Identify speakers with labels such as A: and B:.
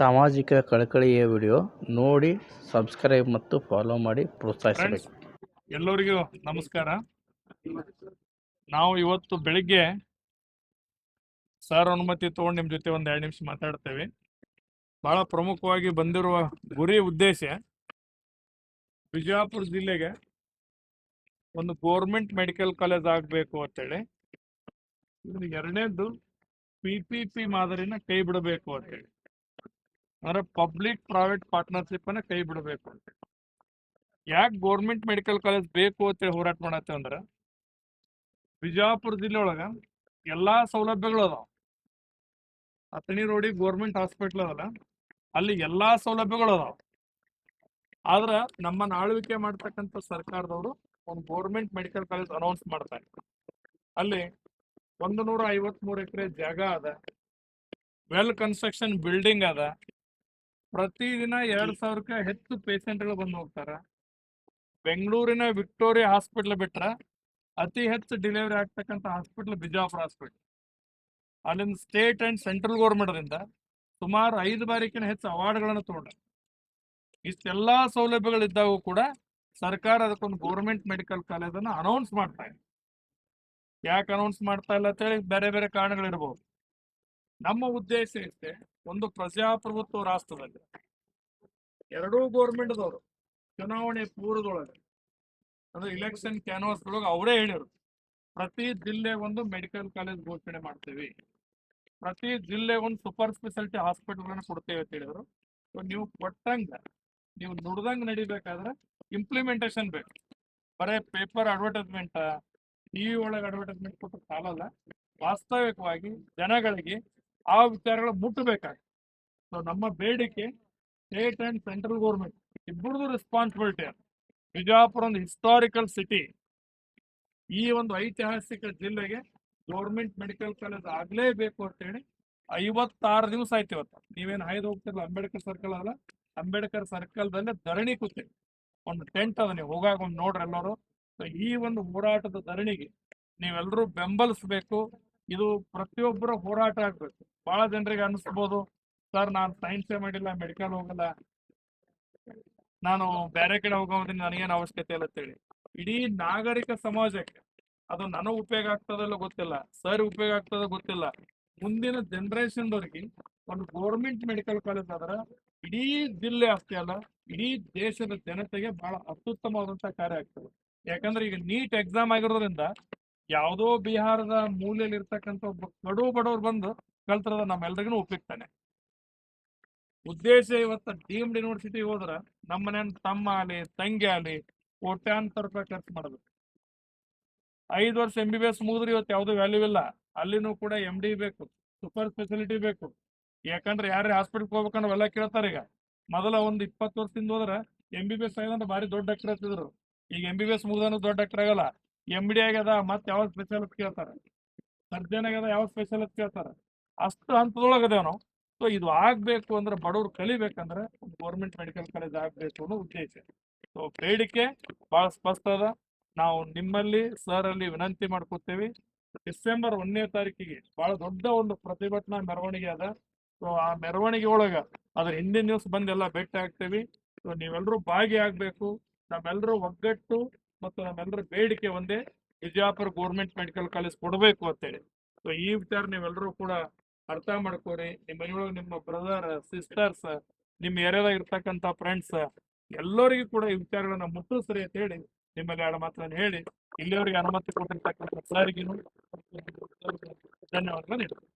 A: ಸಾಮಾಜಿಕ ಕಳಕಳಿಯ ವಿಡಿಯೋ ನೋಡಿ, ಸಬ್ಸ್ಕ್ರೈಬ್ ಮತ್ತು ಫಾಲೋ ಮಾಡಿ ಪ್ರೋತ್ಸಾಹಿಸಬೇಕು.
B: ಎಲ್ಲರಿಗೂ ನಮಸ್ಕಾರ. ನಾವು ಇವತ್ತು ಬೆಳಿಗ್ಗೆ ಸರ್ ಅನುಮತಿ ತಗೊಂಡು ನಿಮ್ಮ ಜೊತೆ ಒಂದು ಎರಡು ನಿಮಿಷ ಮಾತಾಡ್ತೇವೆ. ಬಹಳ ಪ್ರಮುಖವಾಗಿ ಬಂದಿರುವ ಗುರಿ ಉದ್ದೇಶ ಬಿಜಾಪುರ ಜಿಲ್ಲೆಗೆ ಒಂದು ಗೋರ್ಮೆಂಟ್ ಮೆಡಿಕಲ್ ಕಾಲೇಜ್ ಆಗಬೇಕು ಅಂತೇಳಿ ಎರಡನೇದ್ದು ಪಿ ಪಿ ಪಿ ಮಾದರಿನ ಕೈ ಬಿಡಬೇಕು ಅಂತೇಳಿ ಅಂದ್ರೆ ಪಬ್ಲಿಕ್ ಪ್ರೈವೇಟ್ ಪಾರ್ಟ್ನರ್ಶಿಪ್ ಅನ್ನ ಕೈ ಬಿಡಬೇಕು ಅಂತ. ಯಾಕೆ ಗೋರ್ಮೆಂಟ್ ಮೆಡಿಕಲ್ ಕಾಲೇಜ್ ಬೇಕು ಅಂತೇಳಿ ಹೋರಾಟ ಮಾಡತ್ತೆ ಅಂದ್ರೆ, ಬಿಜಾಪುರ ಜಿಲ್ಲೆ ಒಳಗ ಎಲ್ಲಾ ಸೌಲಭ್ಯಗಳು ಅದಾವ. ಅಥಣಿ ರೋಡಿಗೆ ಗೋರ್ಮೆಂಟ್ ಹಾಸ್ಪಿಟ್ಲ್ ಅದಲ್ಲ, ಅಲ್ಲಿ ಎಲ್ಲಾ ಸೌಲಭ್ಯಗಳು ಅದಾವ. ಆದ್ರೆ ನಮ್ಮನ್ನ ಆಳ್ವಿಕೆ ಮಾಡ್ತಕ್ಕಂಥ ಸರ್ಕಾರದವರು ಒಂದು ಗೋರ್ಮೆಂಟ್ ಮೆಡಿಕಲ್ ಕಾಲೇಜ್ ಅನೌನ್ಸ್ ಮಾಡ್ತಾರೆ ಅಲ್ಲಿ ಒಂದು ನೂರ ಐವತ್ಮೂರು ಎಕರೆ ಜಾಗ ಅದ ವೆಲ್ ಕನ್ಸ್ಟ್ರಕ್ಷನ್ ಬಿಲ್ಡಿಂಗ್ ಅದ ಪ್ರತಿದಿನ ಎರಡ್ ಸಾವಿರಕ್ಕೆ ಹೆಚ್ಚು ಪೇಷಂಟ್ಗಳು ಬಂದು ಹೋಗ್ತಾರ. ಬೆಂಗಳೂರಿನ ವಿಕ್ಟೋರಿಯಾ ಹಾಸ್ಪಿಟ್ಲ್ ಬಿಟ್ರ ಅತಿ ಹೆಚ್ಚು ಡಿಲಿವರಿ ಆಗ್ತಕ್ಕಂಥ ಹಾಸ್ಪಿಟ್ಲ್ ಬಿಜಾಪುರ ಹಾಸ್ಪಿಟ್ಲ್. ಅಲ್ಲಿಂದ ಸ್ಟೇಟ್ ಅಂಡ್ ಸೆಂಟ್ರಲ್ ಗೌರ್ಮೆಂಟ್ದಿಂದ ಸುಮಾರು ಐದು ಬಾರಿಕಿನ ಹೆಚ್ಚು ಅವಾರ್ಡ್ಗಳನ್ನು ತಗೊಂಡ. ಇಷ್ಟೆಲ್ಲಾ ಸೌಲಭ್ಯಗಳಿದ್ದಾಗೂ ಕೂಡ ಸರ್ಕಾರ ಅದಕ್ಕೊಂದು ಗೌರ್ಮೆಂಟ್ ಮೆಡಿಕಲ್ ಕಾಲೇಜನ್ನು ಅನೌನ್ಸ್ ಮಾಡ್ತಾ ಇದೆ. ಯಾಕೆ ಅನೌನ್ಸ್ ಮಾಡ್ತಾ ಇಲ್ಲ ಅಂತೇಳಿ ಬೇರೆ ಬೇರೆ ಕಾರಣಗಳಿರ್ಬೋದು. ನಮ್ಮ ಉದ್ದೇಶ ಇಷ್ಟೇ, ಒಂದು ಪ್ರಜಾಪ್ರಭುತ್ವ ರಾಷ್ಟ್ರದಲ್ಲಿ, ಎರಡೂ ಗೌರ್ಮೆಂಟ್ದವರು ಚುನಾವಣೆ ಪೂರ್ವದೊಳಗೆ, ಅಂದ್ರೆ ಇಲೆಕ್ಷನ್ ಕ್ಯಾನ್ವಾಸ್ ಒಳಗೆ ಅವರೇ ಹೇಳಿರು ಪ್ರತಿ ಜಿಲ್ಲೆ ಒಂದು ಮೆಡಿಕಲ್ ಕಾಲೇಜ್ ಘೋಷಣೆ ಮಾಡ್ತೀವಿ, ಪ್ರತಿ ಜಿಲ್ಲೆ ಒಂದು ಸೂಪರ್ ಸ್ಪೆಷಾಲಿಟಿ ಹಾಸ್ಪಿಟಲ್ಗಳನ್ನ ಕೊಡ್ತೇವೆ ಅಂತ ಹೇಳಿದ್ರು. ನೀವು ಕೊಟ್ಟಂಗ, ನೀವು ನುಡ್ದಂಗ್ ನಡಿಬೇಕಾದ್ರೆ ಇಂಪ್ಲಿಮೆಂಟೇಶನ್ ಬೇಕು. ಬರೇ ಪೇಪರ್ ಅಡ್ವರ್ಟೈಸ್ಮೆಂಟ್ ಟಿವಿ ಒಳಗೆ ಅಡ್ವರ್ಟೈಸ್ಮೆಂಟ್ ಕೊಟ್ಟು ಸಾಲಲ್ಲ, ವಾಸ್ತವಿಕವಾಗಿ ಜನಗಳಿಗೆ ಆ ವಿಚಾರಗಳು ಮುಟ್ಟಬೇಕಾಗ್ತದೆ ಸೊ ನಮ್ಮ ಬೇಡಿಕೆ ಸ್ಟೇಟ್ ಆ್ಯಂಡ್ ಸೆಂಟ್ರಲ್ ಗೌರ್ಮೆಂಟ್ ಇಬ್ಬರದು ರೆಸ್ಪಾನ್ಸಿಬಿಲಿಟಿ ಬಿಜಾಪುರ ಒಂದು ಹಿಸ್ಟಾರಿಕಲ್ ಸಿಟಿ ಈ ಒಂದು ಐತಿಹಾಸಿಕ ಜಿಲ್ಲೆಗೆ ಗೌರ್ಮೆಂಟ್ ಮೆಡಿಕಲ್ ಕಾಲೇಜ್ ಆಗಲೇಬೇಕು ಅಂತೇಳಿ ಐವತ್ತಾರು ದಿವಸ ಆಯ್ತು ಇವತ್ತು. ನೀವೇನು ಹಾಯ್ದು ಹೋಗ್ತಿರಲ್ಲ ಅಂಬೇಡ್ಕರ್ ಸರ್ಕಲ್ ಅಲ್ಲ, ಅಂಬೇಡ್ಕರ್ ಸರ್ಕಲ್ದಲ್ಲೇ ಧರಣಿ ಕೂತೀವಿ. ಒಂದು ಟೆಂಟ್ ಅದ ನೀವು ಹೋಗಾಗ ಒಂದು ನೋಡ್ರಿ ಎಲ್ಲರೂ. ಸೊ ಈ ಒಂದು ಹೋರಾಟದ ಧರಣಿಗೆ ನೀವೆಲ್ಲರೂ ಬೆಂಬಲಿಸಬೇಕು. ಇದು ಪ್ರತಿಯೊಬ್ಬರ ಹೋರಾಟ ಆಗ್ಬೇಕು. ಬಹಳ ಜನರಿಗೆ ಅನಿಸ್ಬೋದು ಸರ್, ನಾನು ಸೈನ್ಸೇ ಮಾಡಿಲ್ಲ, ಮೆಡಿಕಲ್ ಹೋಗಲ್ಲ. ನಾನು ಬೇರೆ ಕಡೆ ಹೋಗೋದ್ರಿಂದ ನನಗೇನು ಅವಶ್ಯಕತೆ ಇಲ್ಲ ಅಂತೇಳಿ. ಇಡೀ ನಾಗರಿಕ ಸಮಾಜಕ್ಕೆ ಅದು ನನಗೆ ಉಪಯೋಗ ಆಗ್ತದಲ್ಲ ಗೊತ್ತಿಲ್ಲ. ಸರ್ ಉಪಯೋಗ ಆಗ್ತದ ಗೊತ್ತಿಲ್ಲ. ಮುಂದಿನ ಜನರೇಷನ್ದವ್ರಿಗೆ ಒಂದು ಗೌರ್ಮೆಂಟ್ ಮೆಡಿಕಲ್ ಕಾಲೇಜ್ ಆದ್ರ ಇಡೀ ಜಿಲ್ಲೆ ಅಷ್ಟೇ ಅಲ್ಲ, ಇಡೀ ದೇಶದ ಜನತೆಗೆ ಬಹಳ ಅತ್ಯುತ್ತಮವಾದಂತಹ ಕಾರ್ಯ ಆಗ್ತದೆ. ಯಾಕಂದ್ರೆ ಈಗ ನೀಟ್ ಎಕ್ಸಾಮ್ ಆಗಿರೋದ್ರಿಂದ ಯಾವುದೋ ಬಿಹಾರದ ಮೂಲೆಯಲ್ಲಿ ಇರ್ತಕ್ಕಂಥ ಒಬ್ಬ ಕಡು ಬಡವ್ರು ಬಂದು ಕಲ್ತಿರೋದ ನಮ್ಮೆಲ್ರಿಗೂ ಒಪ್ಪಿಕ್ತಾನೆ ಉದ್ದೇಶ ಇವತ್ತ ಡೀಮ್ಡ್ ಯೂನಿವರ್ಸಿಟಿ ಹೋದ್ರ ನಮ್ಮನೆ ತಮ್ಮ ಆಗಲಿ, ತಂಗಿ ಆಗಲಿ ಕೋಟ್ಯಾಂತರ ರೂಪಾಯಿ ಖರ್ಚು ಮಾಡಬೇಕು. ಐದು ವರ್ಷ ಎಂ ಬಿ ಬಿ ಎಸ್ ಮುಗಿದ್ರೆ ಇವತ್ತು ಯಾವುದೂ ವ್ಯಾಲ್ಯೂ ಇಲ್ಲ. ಅಲ್ಲಿನೂ ಕೂಡ ಎಂ ಡಿ ಬೇಕು ಸೂಪರ್ ಸ್ಪೆಷಾಲಿಟಿ ಬೇಕು. ಯಾಕಂದ್ರೆ ಯಾರೇ ಹಾಸ್ಪಿಟಲ್ಗೆ ಹೋಗ್ಬೇಕಂದ್ರೆ ಎಲ್ಲ ಕೇಳ್ತಾರೆ ಈಗ. ಮೊದಲ ಒಂದು ಇಪ್ಪತ್ತು ವರ್ಷದಿಂದ ಹೋದ್ರೆ ಎಂ ಬಿ ಬಿ ಎಸ್ ಆಗಿದ್ರೆ ಭಾರಿ ದೊಡ್ಡ ಡಾಕ್ಟರ್ ಈಗ ಎಂ ಬಿ ಬಿ ಎಸ್ ಮುಗಿದಾನು ದೊಡ್ಡ ಡಾಕ್ಟರ್ ಆಗಲ್ಲ. ಎಂ ಡಿ ಆಗ್ಯದ ಮತ್ತೆ ಯಾವ ಸ್ಪೆಷಲಿಸ್ಟ್ ಕೇಳ್ತಾರೆ? ಸರ್ಜನ್ ಆಗ್ಯದ ಯಾವ ಸ್ಪೆಷಲಿಸ್ಟ್ ಕೇಳ್ತಾರೆ? ಅಷ್ಟು ಹಂತದೊಳಗದೇವ್ ನಾವು ಸೊ ಇದು ಆಗ್ಬೇಕು ಅಂದ್ರೆ ಬಡವ್ರು ಕಲಿಬೇಕಂದ್ರೆ ಗೌರ್ಮೆಂಟ್ ಮೆಡಿಕಲ್ ಕಾಲೇಜ್ ಆಗ್ಬೇಕು ಅನ್ನೋ ಉದ್ದೇಶ. ಸೊ ಬೇಡಿಕೆ ಬಹಳ ಸ್ಪಷ್ಟ ಅದ. ನಾವು ನಿಮ್ಮಲ್ಲಿ ಸರ್ ಅಲ್ಲಿ ವಿನಂತಿ ಮಾಡ್ಕೊತೇವೆ. ಡಿಸೆಂಬರ್ ಒಂದನೇ ತಾರೀಕಿಗೆ ಬಹಳ ದೊಡ್ಡ ಒಂದು ಪ್ರತಿಭಟನಾ ಮೆರವಣಿಗೆ ಅದ. ಸೊ ಆ ಮೆರವಣಿಗೆ ಒಳಗೆ ಅದ್ರ ಹಿಂದಿನ ದಿವಸ ಎಲ್ಲ ಭೇಟಿ ಆಗ್ತೇವಿ. ಸೊ ನೀವೆಲ್ಲರೂ ಭಾಗಿಯಾಗಬೇಕು. ನಮ್ಮೆಲ್ಲರೂ ಒಗ್ಗಟ್ಟು ಮತ್ತು ನಮ್ಮೆಲ್ಲರ ಬೇಡಿಕೆ ಒಂದೇ. ಬಿಜಾಪುರ ಗೌರ್ಮೆಂಟ್ ಮೆಡಿಕಲ್ ಕಾಲೇಜ್ ಕೊಡಬೇಕು ಅಂತೇಳಿ. ಸೊ ಈ ವಿಚಾರ ನೀವೆಲ್ಲರೂ ಕೂಡ ಅರ್ಥ ಮಾಡ್ಕೋರಿ. ನಿಮ್ಮ ಮನೆಯೊಳಗೆ ನಿಮ್ಮ ಬ್ರದರ್ ಸಿಸ್ಟರ್ಸ್ ನಿಮ್ಮ ಏರಿಯಾದಾಗ ಇರ್ತಕ್ಕಂಥ ಫ್ರೆಂಡ್ಸ್ ಎಲ್ಲರಿಗೂ ಕೂಡ ಈ ವಿಚಾರಗಳನ್ನ ಮುಟ್ಟಿಸ್ರಿ ಅಂತ ಹೇಳಿ, ನಿಮ್ಮಲ್ಲಿ ಎರಡು ಮಾತ್ರ ಹೇಳಿ ಇಲ್ಲಿಯವರಿಗೆ ಅನುಮತಿ ಕೊಟ್ಟಿರ್ತಕ್ಕಂಥ ಸಾರಿಗೆ ಧನ್ಯವಾದಗಳು ನೀಡ್ತೀನಿ